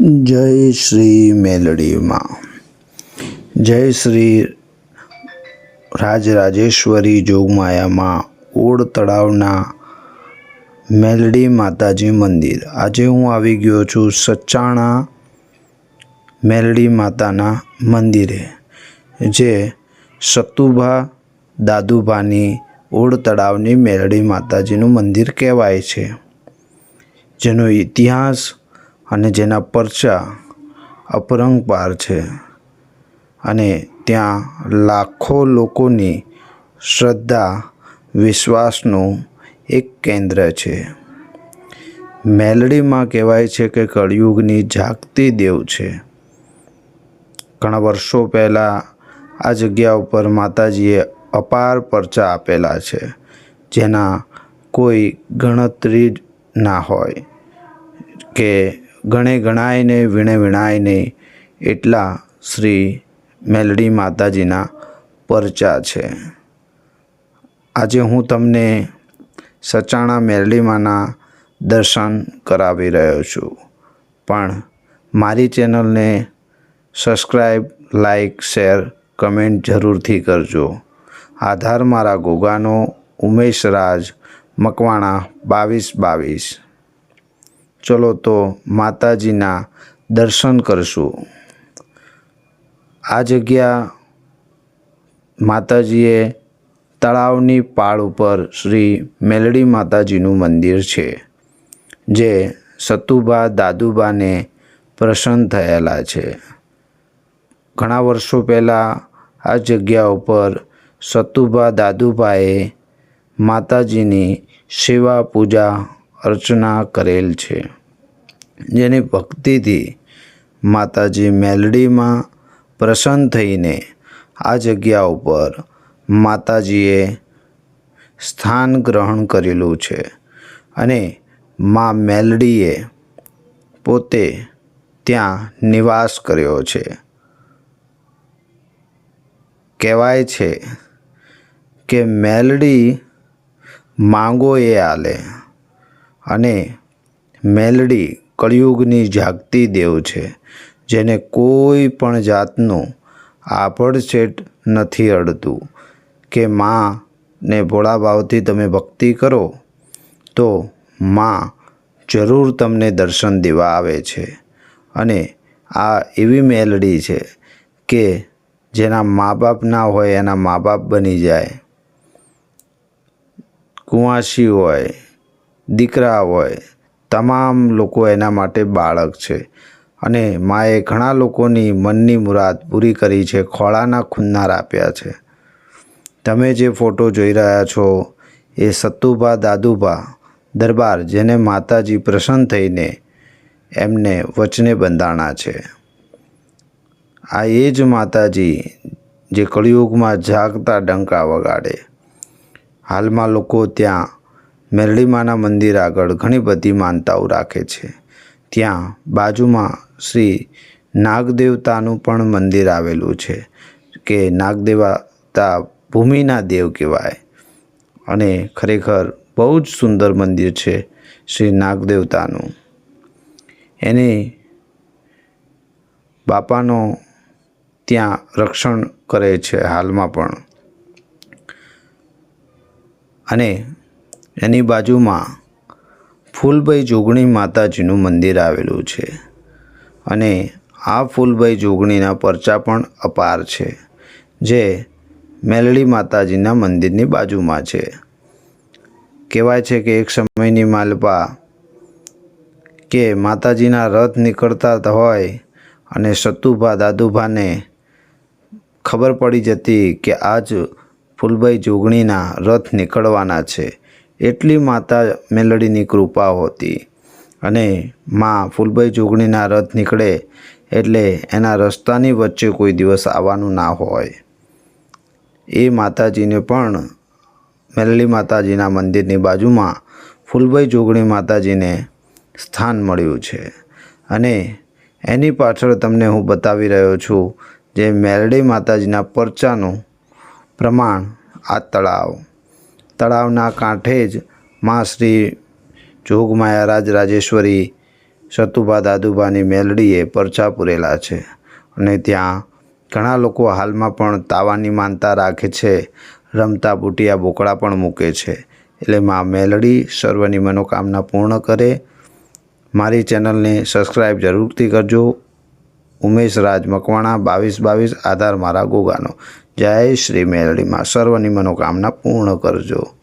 જય શ્રી મેલડીમાં. જય શ્રી રાજરાજેશ્વરી જોગમાયામાં ઓડ તળાવના મેલડી માતાજી મંદિર. આજે હું આવી ગયો છું સચાણા મેલડી માતાના મંદિરે, જે સતુભા દાદુભાની ઓડ તળાવની મેલડી માતાજીનું મંદિર કહેવાય છે. જેનો ઇતિહાસ અને જેના પરચા અપરંગપાર છે. અને ત્યાં લાખો લોકોની શ્રદ્ધા, વિશ્વાસનું એક કેન્દ્ર છે. મેલડીમાં કહેવાય છે કે કળિયુગની જાગતી દેવ છે. ઘણા વર્ષો પહેલાં આ જગ્યા ઉપર માતાજીએ અપાર પરચા આપેલા છે, જેના કોઈ ગણતરી જ ના હોય કે ગણે ગણાયને, વીણે વીણાયને એટલા શ્રી મેલડી માતાજીના પરચા છે. આજે હું તમને સચાણા મેરડીમાંના દર્શન કરાવી રહ્યો છું. પણ મારી ચેનલને સબસ્ક્રાઈબ લાઈક શેર, કમેન્ટ જરૂરથી કરજો. આધાર મારા ગોગાનો ઉમેશ રાજ મકવાણા બાવીસ બાવીસ. ચલો તો માતાજીના દર્શન કરશું. આ જગ્યા માતાજીએ તળાવની પાળ ઉપર શ્રી મેલડી માતાજીનું મંદિર છે, જે સતુબા દાદુબાને પ્રસન્ન થયેલા છે. ઘણા વર્ષો પહેલાં આ જગ્યા ઉપર સતુબા દાદુભાએ માતાજીની સેવા પૂજા અર્ચના કરેલ છે. જેની ભક્તિથી માતાજી મેલડીમાં પ્રસન્ન થઈને આ જગ્યા ઉપર માતાજીએ સ્થાન ગ્રહણ કરેલું છે અને મા મેલડીએ પોતે ત્યાં નિવાસ કર્યો છે. કહેવાય છે કે મેલડી માંગો એ આલે અને મેલડી કળિયુગની જાગતી દેવ છે, જેને કોઈ પણ જાતનું આપડછેટ નથી અડતું. કે માં ને ભોળા ભાવથી તમે ભક્તિ કરો, તો માં જરૂર તમને દર્શન દેવા આવે છે. અને આ એવી મેલડી છે કે જેના મા બાપ ના હોય એના મા બાપ બની જાય. કુંવાસી હોય, દીકરા હોય તમામ લોકો એના માટે બાળક છે. અને માએ ઘણા લોકોની મનની મુરાદ પૂરી કરી છે, ખોળાના ખુન્નાર આપ્યા છે. તમે જે ફોટો જોઈ રહ્યા છો એ સત્તુભા દાદુભા દરબાર, જેને માતાજી પ્રસન્ન થઈને એમને વચને બંધાણા છે. આ એ જ માતાજી જે કળિયુગમાં જાગતા ડંકા વગાડે. હાલમાં લોકો ત્યાં મેરડીમાના મંદિર આગળ ઘણી બધી માનતાઓ રાખે છે. ત્યાં બાજુમાં શ્રી નાગદેવતાનું પણ મંદિર આવેલું છે કે નાગદેવતા ભૂમિના દેવ કહેવાય. અને ખરેખર બહુ જ સુંદર મંદિર છે શ્રી નાગદેવતાનું. એની બાપાનો ત્યાં રક્ષણ કરે છે હાલમાં પણ. અને એની બાજુમાં ફૂલભાઈ જોગણી માતાજીનું મંદિર આવેલું છે અને આ ફૂલભાઈ જોગણીના પરચા પણ અપાર છે, જે મેલડી માતાજીના મંદિરની બાજુમાં છે. કહેવાય છે કે એક સમયની માલપા કે માતાજીના રથ નીકળતા હોય અને સતુભા દાદુભાને ખબર પડી જતી કે આજ ફૂલભાઈ જોગણીના રથ નીકળવાના છે. એટલી માતા મેલડીની કૃપા હોતી અને માં ફૂલભાઈ જોગણીના રથ નીકળે એટલે એના રસ્તાની વચ્ચે કોઈ દિવસ આવવાનું ના હોય. એ માતાજીને પણ મેલડી માતાજીના મંદિરની બાજુમાં ફૂલભાઈ જોગણી માતાજીને સ્થાન મળ્યું છે. અને એની પાછળ તમને હું બતાવી રહ્યો છું જે મેલડી માતાજીના પરચાનું પ્રમાણ આ તળાવ તળાવના કાંઠે જ મા શ્રી જોગમાયા રાજ રાજેશ્વરી સતુભા દાદુભાની મેલડીએ પરચા પૂરેલા છે અને ત્યાં ઘણા લોકો હાલમાં પણ તાવાની માનતા રાખે છે, રમતા બુટિયા બોકડા પણ મૂકે છે. એટલે મા મેલડી સર્વની મનોકામના પૂર્ણ કરે. મારી ચેનલને સબસ્ક્રાઈબ જરૂરથી કરજો. ઉમેશ રાજ મકવાણા, બાવીસ બાવીસ, આધાર મારા ગોગાનો. જય શ્રી મેલડીમાં. સર્વની મનોકામના પૂર્ણ કરજો.